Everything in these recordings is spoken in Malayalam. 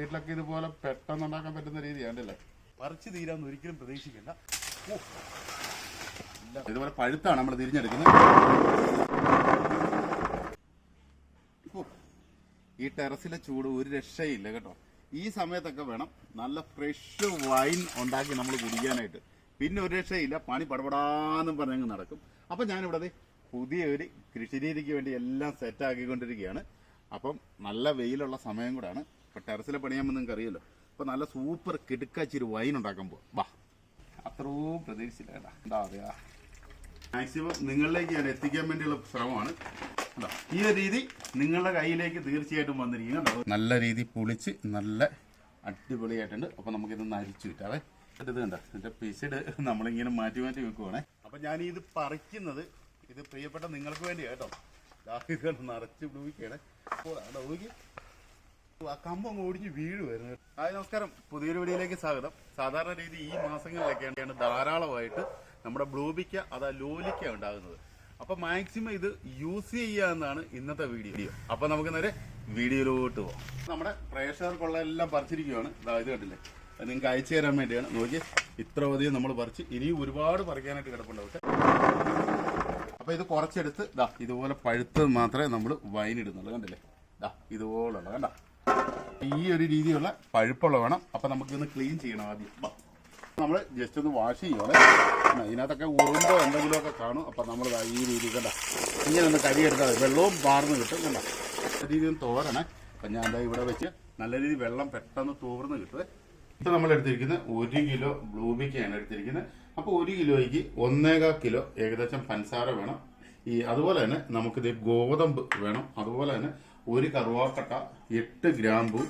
വീട്ടിലൊക്കെ ഇതുപോലെ പെട്ടെന്ന് ഉണ്ടാക്കാൻ പറ്റുന്ന രീതിയാണ്ടല്ലേ പറിച്ചു തീരാന്ന് ഒരിക്കലും പ്രതീക്ഷിക്കണ്ട. ഇതുപോലെ പഴുത്താണ് നമ്മൾ തിരിഞ്ഞെടുക്കുന്നത്. ഈ ടെറസിലെ ചൂട് ഒരു രക്ഷയില്ല കേട്ടോ. ഈ സമയത്തൊക്കെ വേണം നല്ല ഫ്രഷ് വൈൻ ഉണ്ടാക്കി നമ്മൾ കുടിക്കാനായിട്ട്. പിന്നെ ഒരു രക്ഷയില്ല പണി പടപടാന്നും പറഞ്ഞങ്ങ് നടക്കും. അപ്പം ഞാനിവിടെ പുതിയ ഒരു കൃഷിരീതിക്ക് വേണ്ടി എല്ലാം സെറ്റ് ആക്കിക്കൊണ്ടിരിക്കുകയാണ്. അപ്പം നല്ല വെയിലുള്ള സമയം കൂടാണ്. ഇപ്പം ടെറസിലെ പണിയാകുമ്പോൾ നിങ്ങൾക്ക് അറിയാലോ. അപ്പം നല്ല സൂപ്പർ കിടുക്കാച്ചിരി വൈൻ ഉണ്ടാക്കാൻ പോവാം. വാ. അത്രയും പ്രതീക്ഷിച്ചില്ല കേട്ടാ. എന്താ പറയുക മാക്സിമം നിങ്ങളിലേക്ക് ഞാൻ എത്തിക്കാൻ വേണ്ടിയുള്ള ശ്രമമാണ്? ഈ ഒരു രീതി നിങ്ങളുടെ കയ്യിലേക്ക് തീർച്ചയായിട്ടും വന്നിരിക്കുന്നു? നല്ല രീതി പൊളിച്ച് നല്ല അടിപൊളിയായിട്ടുണ്ട്. അപ്പൊ നമുക്കിതൊന്ന് അരിച്ചു വിട്ടാവേ ഇത് കണ്ട? ഇതിന്റെ പിസിഡ് നമ്മളിങ്ങനെ മാറ്റി മാറ്റി വെക്കുവാണേ. അപ്പൊ ഞാൻ ഇത് പറിക്കുന്നത് ഇത് പ്രിയപ്പെട്ട നിങ്ങൾക്ക് വേണ്ടി കേട്ടോ. ദാ ഇത് കണ്ടോ, നിറച്ച് ബ്ലൂക്കാണ് ആ കമ്പം ഒടിഞ്ഞ് വീഴുമായിരുന്നു ഹായ് നമസ്കാരം. പുതിയൊരു വീഡിയോയിലേക്ക് സ്വാഗതം. സാധാരണ രീതി ഈ മാസങ്ങളിലൊക്കെയാണ് ധാരാളമായിട്ട് നമ്മുടെ ബ്ലൂബിക്ക അതാ ലോലിക്ക ഉണ്ടാകുന്നത്. അപ്പൊ മാക്സിമം ഇത് യൂസ് ചെയ്യാന്നാണ് ഇന്നത്തെ വീഡിയോ. അപ്പൊ നമുക്ക് നേരെ വീഡിയോയിലോട്ട് പോകാം നമ്മുടെ പ്രേക്ഷകർക്കുള്ള എല്ലാം പറിച്ചിരിക്കുകയാണ് ഇത് കണ്ടില്ലേ? നിങ്ങൾക്ക് അയച്ചു തരാൻ വേണ്ടിയാണ്. നോക്കി ഇത്ര അധികം നമ്മൾ പറിച്ച് ഇനിയും ഒരുപാട് പറിക്കാനായിട്ട് കിടപ്പുണ്ട് അപ്പൊ ഇത് കുറച്ചെടുത്ത് ഇതുപോലെ പഴുത്തത് മാത്രമേ നമ്മൾ വൈൻ ഇടുന്നുള്ളൂ കണ്ടില്ലേ ഇതുപോലുള്ള കണ്ട? ഈ ഒരു രീതിയിലുള്ള പഴുപ്പുള്ള വേണം. അപ്പൊ നമുക്കിന്ന് ക്ലീൻ ചെയ്യണം ആദ്യം. നമ്മൾ ജസ്റ്റ് ഒന്ന് വാഷ് ചെയ്യണം ഇതിനകത്തൊക്കെ ഉറുമ്പോ എന്തെങ്കിലുമൊക്കെ കാണും. അപ്പൊ നമ്മൾ ഈ രീതിയിൽ കണ്ട. ഇങ്ങനെ ഒന്ന് കരിയെടുത്താൽ വെള്ളവും മാർന്ന് കിട്ടും കണ്ട. രീതിയിൽ തോരണം. അപ്പൊ ഞാൻ എന്താ ഇവിടെ വെച്ച് നല്ല രീതിയിൽ വെള്ളം പെട്ടെന്ന് തോർന്ന് കിട്ടും ഇപ്പൊ നമ്മൾ എടുത്തിരിക്കുന്നത് ഒരു കിലോ ബ്ലൂബിക്കയാണ് എടുത്തിരിക്കുന്നത്. അപ്പോൾ ഒരു കിലോയ്ക്ക് ഒന്നേകാൽ കിലോ ഏകദേശം പഞ്ചസാര വേണം. ഈ അതുപോലെ തന്നെ നമുക്കിത് ഗോതമ്പ് വേണം. അതുപോലെ തന്നെ ഒരു കറുവാക്കട്ട എട്ട് ഗ്രാമ്പു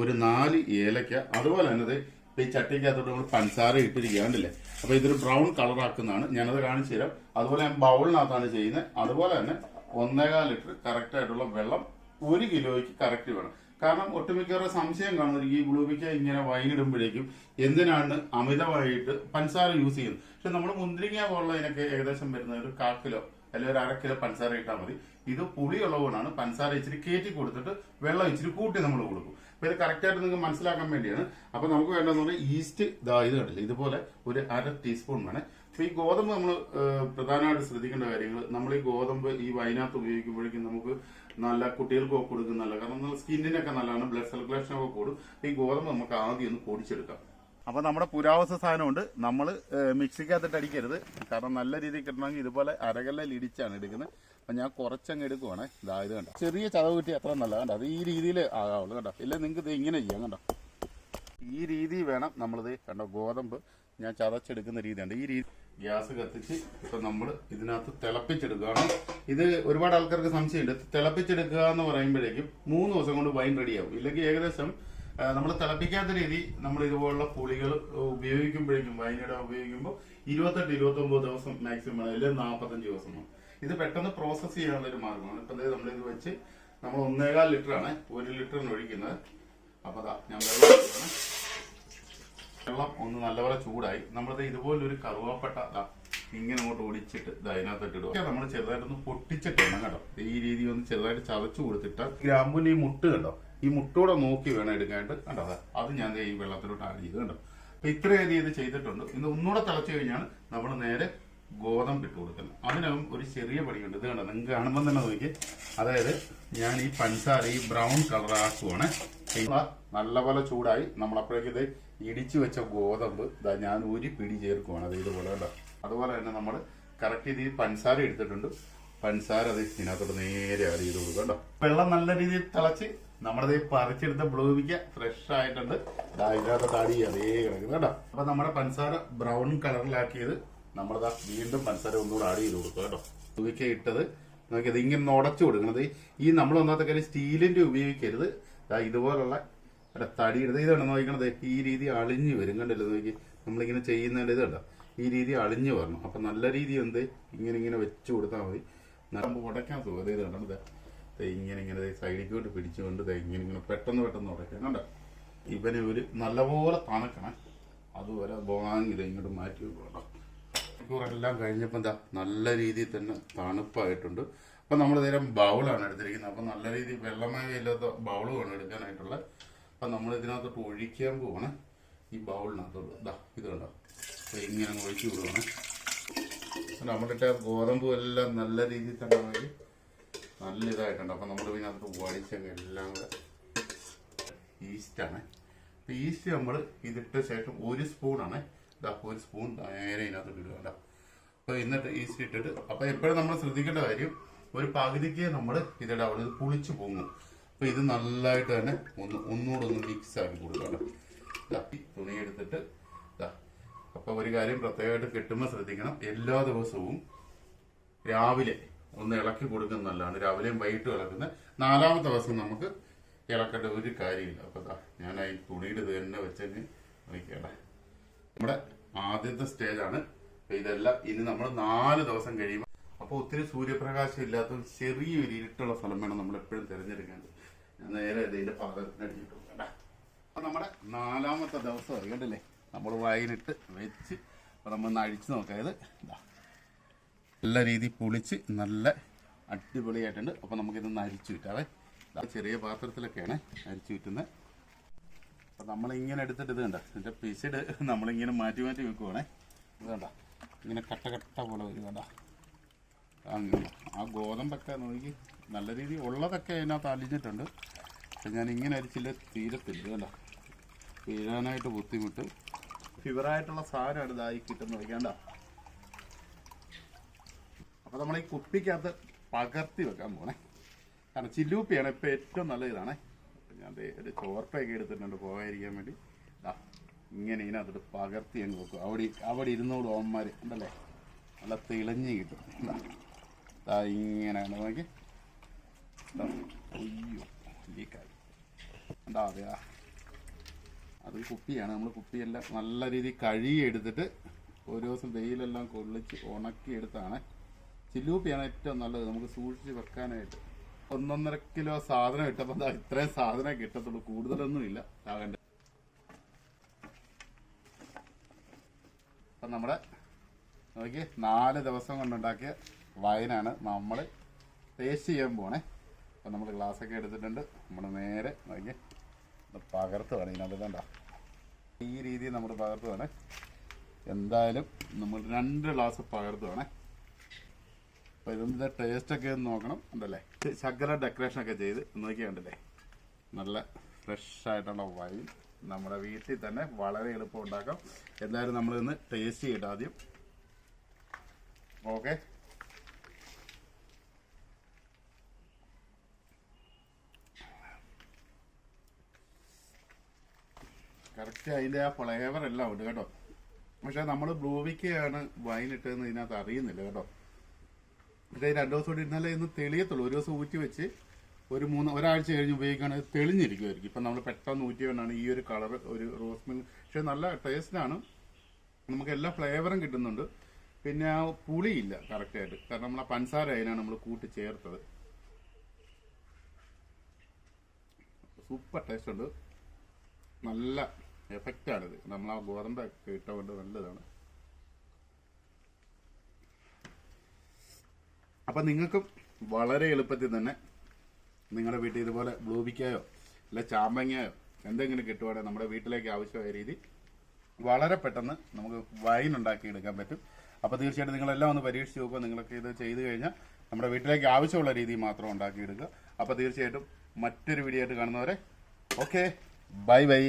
ഒരു നാല് ഏലക്ക അതുപോലെ തന്നെ ഈ ചട്ടിക്കകത്തോട്ട് നമ്മൾ പഞ്ചസാര ഇട്ടിരിക്കാണ്ടില്ലേ അപ്പൊ ഇതൊരു ബ്രൗൺ കളർ ആക്കുന്നതാണ് ഞാനത് കാണിച്ചു തരാം. അതുപോലെ ഞാൻ ബൗളിനകത്താണ് ചെയ്യുന്നത്. അതുപോലെ തന്നെ ഒന്നേകാൽ ലിറ്റർ കറക്റ്റ് ആയിട്ടുള്ള വെള്ളം ഒരു കിലോയ്ക്ക് കറക്റ്റ് വേണം. കാരണം ഒട്ടുമിക്കവരുടെ സംശയം കാണുന്നത് ഈ ഗ്ലൂബിക്ക ഇങ്ങനെ വൈനിടുമ്പോഴേക്കും എന്തിനാണ് അമിതമായിട്ട് പഞ്ചസാര യൂസ് ചെയ്യുന്നത്? പക്ഷെ നമ്മൾ മുന്തിരിങ്ങ പോലുള്ളതിനൊക്കെ ഏകദേശം വരുന്ന ഒരു കാൽ കിലോ അല്ലെങ്കിൽ ഒരു അര കിലോ പഞ്ചസാര ഇട്ടാൽ മതി. ഇത് പുളിയുള്ളതുകൊണ്ടാണ് പഞ്ചസാര ഇച്ചിരി കയറ്റി കൊടുത്തിട്ട് വെള്ളം ഇച്ചിരി കൂട്ടി നമ്മൾ കൊടുക്കും. അപ്പൊ ഇത് കറക്റ്റായിട്ട് നിങ്ങൾക്ക് മനസ്സിലാക്കാൻ വേണ്ടിയാണ്. അപ്പൊ നമുക്ക് വേണ്ടതെന്ന് പറഞ്ഞാൽ ഈസ്റ്റ് ദാ ഇത് കണ്ടില്ല? ഇതുപോലെ ഒരു അര ടീസ്പൂൺ വേണേ. അപ്പൊ ഈ ഗോതമ്പ് നമ്മൾ പ്രധാനമായിട്ട് ശ്രദ്ധിക്കേണ്ട കാര്യങ്ങൾ നമ്മൾ ഈ ഗോതമ്പ് ഈ വൈനകത്ത് ഉപയോഗിക്കുമ്പോഴേക്കും നമുക്ക് നല്ല കുട്ടികൾക്കൊക്കെ കൊടുക്കുന്നതല്ല. കാരണം സ്കിന്നിനൊക്കെ നല്ലതാണ് ബ്ലഡ് സർക്കുലേഷനൊക്കെ കൂടും. ഈ ഗോതമ്പ് നമുക്ക് ആദ്യം ഒന്ന് പൊടിച്ചെടുക്കാം. അപ്പൊ നമ്മുടെ പുരാവസ്ഥ സാധനമുണ്ട്. നമ്മൾ മിക്സിക്കകത്തിട്ട് അടിക്കരുത്. കാരണം നല്ല രീതിയിൽ കിട്ടണമെങ്കിൽ ഇതുപോലെ അരകല്ലിൽ ഇടിച്ചാണ് എടുക്കുന്നത്. അപ്പൊ ഞാൻ കുറച്ചങ്ങ് എടുക്കുവാണേ. ഇതാ ഇത് കണ്ടോ. ചെറിയ ചതവ് കിട്ടി അത്ര നല്ല കണ്ടോ? അത് ഈ രീതിയിൽ ആകാവുള്ളൂ. കണ്ടോ? ഇല്ല നിങ്ങൾക്ക് ഇത് ഇങ്ങനെ ചെയ്യാം. കണ്ടോ? ഈ രീതി വേണം നമ്മളിത് കണ്ടോ? ഗോതമ്പ് ഞാൻ ചതച്ചെടുക്കുന്ന രീതിയുണ്ട്. ഈ രീതി ഗ്യാസ് കത്തിച്ച് ഇപ്പൊ നമ്മൾ ഇതിനകത്ത് തിളപ്പിച്ചെടുക്കുകയാണ്. ഇത് ഒരുപാട് ആൾക്കാർക്ക് സംശയമുണ്ട്. തിളപ്പിച്ചെടുക്കുക എന്ന് പറയുമ്പോഴേക്കും മൂന്ന് ദിവസം കൊണ്ട് വൈൻ റെഡിയാവും. ഇല്ലെങ്കിൽ ഏകദേശം നമ്മൾ തിളപ്പിക്കാത്ത രീതി നമ്മൾ ഇതുപോലുള്ള പുളികൾ ഉപയോഗിക്കുമ്പോഴേക്കും വൈനിട ഉപയോഗിക്കുമ്പോൾ ഇരുപത്തെട്ട് ഇരുപത്തി ഒമ്പത് ദിവസം മാക്സിമം അല്ലെങ്കിൽ നാൽപ്പത്തഞ്ച് ദിവസം ഇത് പെട്ടെന്ന് പ്രോസസ്സ് ചെയ്യാനുള്ള ഒരു മാർഗമാണ്. ഇപ്പൊ നമ്മൾ ഇത് വെച്ച് നമ്മൾ ഒന്നേകാൽ ലിറ്റർ ആണ് ഒരു ലിറ്ററിന് ഒഴിക്കുന്നത്. അപ്പൊ അതാ ഞാൻ വെള്ളം. വെള്ളം ഒന്ന് നല്ലപോലെ ചൂടായി. നമ്മളിത് ഇതുപോലൊരു കറുവാപ്പട്ട ഇങ്ങനെ അങ്ങോട്ട് ഒടിച്ചിട്ട് അതിനകത്തോട്ട് ഇടുക. നമ്മൾ ചെറുതായിട്ടൊന്ന് പൊട്ടിച്ചിട്ട് വേണം കേട്ടോ ഈ രീതി ഒന്ന് ചെറുതായിട്ട് ചതച്ചു കൊടുത്തിട്ട് ഗ്രാമ്പൂന്റെ ഈ മുട്ട് കണ്ടോ? ഈ മുട്ടൂടെ നോക്കി വേണം എടുക്കാനായിട്ട്. കണ്ടോ? അത് ഞാൻ ഈ വെള്ളത്തിലോട്ട് ആഡ് ചെയ്ത് കണ്ടോ? അപ്പൊ ഇത്രയധികം ഇത് ചെയ്തിട്ടുണ്ട്. ഇന്ന് ഒന്നുകൂടെ തിളച്ചു കഴിഞ്ഞാണ് നമ്മൾ നേരെ ഗോതമ്പ് ഇട്ട് കൊടുക്കുന്നത്. അതിനകം ഒരു ചെറിയ പണിയുണ്ട് ഇത് കണ്ടോ? നിങ്ങൾക്ക് കാണുമ്പോൾ തന്നെ നോക്കി അതായത് ഞാൻ ഈ പഞ്ചസാര ഈ ബ്രൗൺ കളർ ആക്കുവാണ്. നല്ലപോലെ ചൂടായി. നമ്മൾ അപ്പോഴേക്ക് ഇത് ഇടിച്ചു വെച്ച ഗോതമ്പ് ഇതാ ഞാൻ ഒരു പിടി ചേർക്കുവാണ്. അത് ഇതുപോലെ അതുപോലെ തന്നെ നമ്മൾ കറക്റ്റ് രീതിയിൽ പഞ്ചസാര എടുത്തിട്ടുണ്ട്. പഞ്ചസാര അത് ഇതിനകത്തോട്ട് നേരെ അത് ചെയ്ത് കൊടുക്കുക കേട്ടോ വെള്ളം നല്ല രീതിയിൽ തിളച്ച് നമ്മുടെ ഈ പറിച്ചെടുത്ത ബ്ലൂമിക്ക ഫ്രഷ് ആയിട്ടുണ്ട്. ഇതിനകത്ത് തടി അതേ കിടക്കുന്നു കേട്ടോ. അപ്പൊ നമ്മുടെ പഞ്ചസാര ബ്രൗൺ കളറിലാക്കിയത് നമ്മളത് വീണ്ടും പഞ്ചസാര ഒന്നുകൂടെ ആഡ് ചെയ്ത് കൊടുക്കുക കേട്ടോ. ബ്ലൂമിക്ക ഇട്ടത്. നോക്കിയത് ഇങ്ങനെ ഉടച്ചു കൊടുക്കണത്. ഈ നമ്മൾ ഒന്നാമത്തെ കാര്യം സ്റ്റീലിന്റെ ഉപയോഗിക്കരുത്. ഇതുപോലുള്ള അല്ല തടി എടുത്ത് ഇതാണ് നോക്കണത് ഈ രീതി അളിഞ്ഞു വരും. കണ്ടല്ലോ? നോക്കി. നമ്മളിങ്ങനെ ചെയ്യുന്നതിന്റെ ഇത് കണ്ടോ? ഈ രീതി അളിഞ്ഞു വരണം. അപ്പൊ നല്ല രീതി എന്ത്? ഇങ്ങനെ ഇങ്ങനെ വെച്ചു കൊടുത്താൽ മതി. നമ്മൾ ഉടയ്ക്കാൻ സുഖം. ഇത് കണ്ടോ? ദേ ദേ ഇങ്ങനെ ഇങ്ങനെ സൈഡിലോട്ട് പിടിച്ചുകൊണ്ട് ഇങ്ങനെ ഇങ്ങനെ പെട്ടെന്ന് പെട്ടെന്ന് ഉടയ്ക്കാം കണ്ടോ? ഇവനെ ഒരു നല്ലപോലെ തണുക്കണേ. അതുപോലെ ഇത് ഇങ്ങോട്ട് മാറ്റി മണിക്കൂറെല്ലാം കഴിഞ്ഞപ്പോൾ എന്താ നല്ല രീതിയിൽ തന്നെ തണുപ്പായിട്ടുണ്ട്. അപ്പം നമ്മൾ നേരം ബൗളാണ് എടുത്തിരിക്കുന്നത്. അപ്പം നല്ല രീതിയിൽ വെള്ളമയം ഇല്ലാത്ത ബൗളുമാണ് വേണം എടുക്കാനായിട്ടുള്ള. അപ്പം നമ്മൾ ഇതിനകത്തോട്ട് ഒഴിക്കാൻ പോവാണ്. ഈ ബൗളിനകത്തോട്ട്. ഇതാ ഇത് കണ്ടോ? അപ്പോൾ ഇങ്ങനെ ഒഴിച്ചു വിടുവാണ്. നമ്മളിട്ട ഗോതമ്പ് എല്ലാം നല്ല രീതിയിൽ തന്നെ നല്ല ഇതായിട്ടുണ്ട് അപ്പം നമ്മൾ പിന്നെ ഇതിനകത്ത് വടിച്ചങ്ങ് എല്ലാം കൂടെ ഈസ്റ്റാണ്. അപ്പോൾ ഈസ്റ്റ് നമ്മൾ ഇതിട്ട ശേഷം ഒരു സ്പൂണാണ്. ഇതാ ഒരു സ്പൂൺ നേരെ ഇതിനകത്ത് ഇടുക കേട്ടോ. അപ്പോൾ എന്നിട്ട് ഈസ്റ്റ് ഇട്ടിട്ട് അപ്പോൾ എപ്പോഴും നമ്മൾ ശ്രദ്ധിക്കേണ്ട കാര്യം ഒരു പകുതിക്ക് നമ്മൾ ഇതിടെ അവിടെ ഇത് പുളിച്ച് പൊങ്ങും. അപ്പോൾ ഇത് നല്ലതായിട്ട് തന്നെ ഒന്ന് ഒന്നുകൂടെ ഒന്ന് മിക്സ് ആക്കി കൊടുക്കുക കേട്ടോ. തുണി എടുത്തിട്ട് ഇതാ. അപ്പോൾ ഒരു കാര്യം പ്രത്യേകമായിട്ട് കിട്ടുമ്പോൾ ശ്രദ്ധിക്കണം. എല്ലാ ദിവസവും രാവിലെ ഒന്ന് ഇളക്കി കൊടുക്കുന്ന നല്ലതാണ്. രാവിലെയും വൈകിട്ടും ഇളക്കുന്നത് നാലാമത്തെ ദിവസം നമുക്ക് ഇളക്കേണ്ട ഒരു കാര്യമില്ല. അപ്പോൾ ഞാൻ ഈ തുണിയുടെ തന്നെ വെച്ചങ്ങ് നോക്കിയാട്ടെ നമ്മുടെ ആദ്യത്തെ സ്റ്റേജാണ്. അപ്പോൾ ഇതെല്ലാം ഇനി നമ്മൾ നാല് ദിവസം കഴിയുമ്പോൾ അപ്പോൾ ഒത്തിരി സൂര്യപ്രകാശം ഇല്ലാത്ത ചെറിയൊരു ഇരുട്ടുള്ള സ്ഥലം വേണം നമ്മൾ എപ്പോഴും തിരഞ്ഞെടുക്കേണ്ടത് ഞാൻ നേരെ ഇതിന്റെ പാകത്തിനടിച്ചിട്ട് കേട്ടാ അപ്പോൾ നമ്മുടെ നാലാമത്തെ ദിവസം കണ്ടില്ലേ? നമ്മൾ വായിലിട്ട് വെച്ച് അപ്പോൾ നമ്മൾ ഒന്ന് അഴിച്ച് നോക്കാം. ഇത് ഇതാ നല്ല രീതിയിൽ പൊളിച്ച് നല്ല അടിപൊളിയായിട്ടുണ്ട്. അപ്പോൾ നമുക്കിതൊന്ന് അരിച്ചു വിറ്റാവേ ചെറിയ പാത്രത്തിലൊക്കെയാണ് അരിച്ചു വിറ്റുന്നത് അപ്പോൾ നമ്മളിങ്ങനെ എടുത്തിട്ട് ഇത് കണ്ട? ഇതിന്റെ പിസിഡ് നമ്മളിങ്ങനെ മാറ്റി മാറ്റി വെക്കുവാണേ. ഇത് കണ്ട? ഇങ്ങനെ കട്ട കട്ട പോലെ വരും കണ്ട? ആ ഗോതമ്പൊക്കെ നോക്കി നല്ല രീതി ഉള്ളതൊക്കെ അതിനകത്ത് അലിഞ്ഞിട്ടുണ്ട്. പക്ഷെ ഞാൻ ഇങ്ങനെ അരിച്ചില്ല തീരത്തില്ല. കണ്ട? വീഴാനായിട്ട് ബുദ്ധിമുട്ട്. ഫിവറായിട്ടുള്ള സാധനമാണ് ഇതായി കിട്ടുന്നത്. വേണ്ട അപ്പോൾ നമ്മൾ ഈ കുപ്പിക്കകത്ത് പകർത്തി വെക്കാൻ പോണേ. കാരണം ചില്ലൂപ്പിയാണ് ഇപ്പം ഏറ്റവും നല്ല ഇതാണേ. ഞാൻ ഒരു ചോർപ്പയൊക്കെ എടുത്തിട്ടുണ്ട് പോകാതിരിക്കാൻ വേണ്ടി. ദാ ഇങ്ങനെ ഇതിനകത്തിട്ട് പകർത്തി അങ്ങ് വെക്കും. അവിടെ അവിടെ ഇരുന്നോളൂ ഓന്മാർ ഉണ്ടല്ലേ? നല്ല തെളിഞ്ഞ് കിട്ടും. ദാ ഇങ്ങനെ നോക്കി. അയ്യോ ലീക്കായി എന്താ ആ. അത് കുപ്പിയാണ്. നമ്മൾ കുപ്പിയെല്ലാം നല്ല രീതിയിൽ കഴുകി എടുത്തിട്ട് ഒരു ദിവസം വെയിലെല്ലാം കൊള്ളിച്ച് ഉണക്കി എടുത്താണ് ചില്ലൂപ്പിയാണ് ഏറ്റവും നല്ലത്. നമുക്ക് സൂക്ഷിച്ച് വെക്കാനായിട്ട്. ഒന്നൊന്നര കിലോ സാധനം ഇട്ടപ്പോൾ എന്താ ഇത്രയും സാധനം കിട്ടത്തുള്ളൂ. കൂടുതലൊന്നും ഇല്ല ആകണ്ട. അപ്പം നമ്മുടെ നോക്കി നാല് ദിവസം കൊണ്ടുണ്ടാക്കിയ വൈനാണ് നമ്മൾ ടേസ്റ്റ് ചെയ്യാൻ പോണേ. അപ്പം നമ്മൾ ഗ്ലാസ്സൊക്കെ എടുത്തിട്ടുണ്ട്. നമ്മൾ നേരെ നോക്കി ഇത് പകർത്ത് വേണം. ഇതിനകത്ത് കണ്ട ഈ രീതിയിൽ നമ്മൾ പകർത്ത് വേണേ. എന്തായാലും നമ്മൾ രണ്ട് ഗ്ലാസ് പകർത്ത് വേണേ. അപ്പോൾ ഇതിന്റെ ടേസ്റ്റൊക്കെ ഒന്ന് നോക്കണം. ഉണ്ടല്ലേ? ശകല ഡെക്കറേഷനൊക്കെ ചെയ്ത് നോക്കിയുണ്ടല്ലേ നല്ല ഫ്രഷ് ആയിട്ടുള്ള വൈൻ നമ്മുടെ വീട്ടിൽ തന്നെ വളരെ എളുപ്പം ഉണ്ടാക്കാം. എന്തായാലും നമ്മളിന്ന് ടേസ്റ്റ് ചെയ്യട്ടെ ആദ്യം. ഓക്കെ കറക്റ്റ് അതിന്റെ ആ ഫ്ലേവർ എല്ലാം ഉണ്ട് കേട്ടോ. പക്ഷെ നമ്മൾ ബ്ലൂവിക്കയാണ് വൈൻ ഇട്ടതെന്ന് ഇതിനകത്ത് അറിയുന്നില്ല കേട്ടോ. രണ്ടു രണ്ട് ദിവസം കൂടി ഇരുന്നാലേ ഇന്ന് തെളിയത്തുള്ളൂ. ഒരു ദിവസം ഊറ്റി വെച്ച് ഒരു മൂന്ന് ഒരാഴ്ച കഴിഞ്ഞ് ഉപയോഗിക്കുകയാണെങ്കിൽ തെളിഞ്ഞിരിക്കുമായിരിക്കും ഇപ്പം നമ്മൾ പെട്ടെന്ന് ഊറ്റി വേണ്ടാണ് ഈ ഒരു കളർ ഒരു റോസ് മിൽക്ക് പക്ഷേ നല്ല ടേസ്റ്റാണ് നമുക്ക് എല്ലാ ഫ്ലേവറും കിട്ടുന്നുണ്ട്. പിന്നെ ആ പുളിയില്ല കറക്റ്റായിട്ട് കാരണം നമ്മൾ ആ പഞ്ചസാര അതിനാണ് നമ്മൾ കൂട്ടി ചേർത്തത്. സൂപ്പർ ടേസ്റ്റ് ഉണ്ട്. നല്ല എഫക്റ്റാണിത് നമ്മൾ ആ ഗോതമ്പൊക്കെ ഇട്ടുകൊണ്ട് നല്ലതാണ്. അപ്പം നിങ്ങൾക്കും വളരെ എളുപ്പത്തിൽ തന്നെ നിങ്ങളുടെ വീട്ടിൽ ഇതുപോലെ ബ്ലൂബിക്കായോ അല്ല ചാമ്പങ്ങയോ എന്തെങ്കിലും കിട്ടുവാണെങ്കിൽ നമ്മുടെ വീട്ടിലേക്ക് ആവശ്യമായ രീതി വളരെ പെട്ടെന്ന് നമുക്ക് വൈൻ ഉണ്ടാക്കി എടുക്കാൻ പറ്റും. അപ്പോൾ തീർച്ചയായിട്ടും നിങ്ങളെല്ലാം ഒന്ന് പരീക്ഷിച്ച് നോക്കുക. നിങ്ങൾക്ക് ഇത് ചെയ്തു കഴിഞ്ഞാൽ നമ്മുടെ വീട്ടിലേക്ക് ആവശ്യമുള്ള രീതി മാത്രം ഉണ്ടാക്കിയെടുക്കുക. അപ്പോൾ തീർച്ചയായിട്ടും മറ്റൊരു വീഡിയോ ആയിട്ട് കാണുന്നവരെ ഓക്കെ ബൈ ബൈ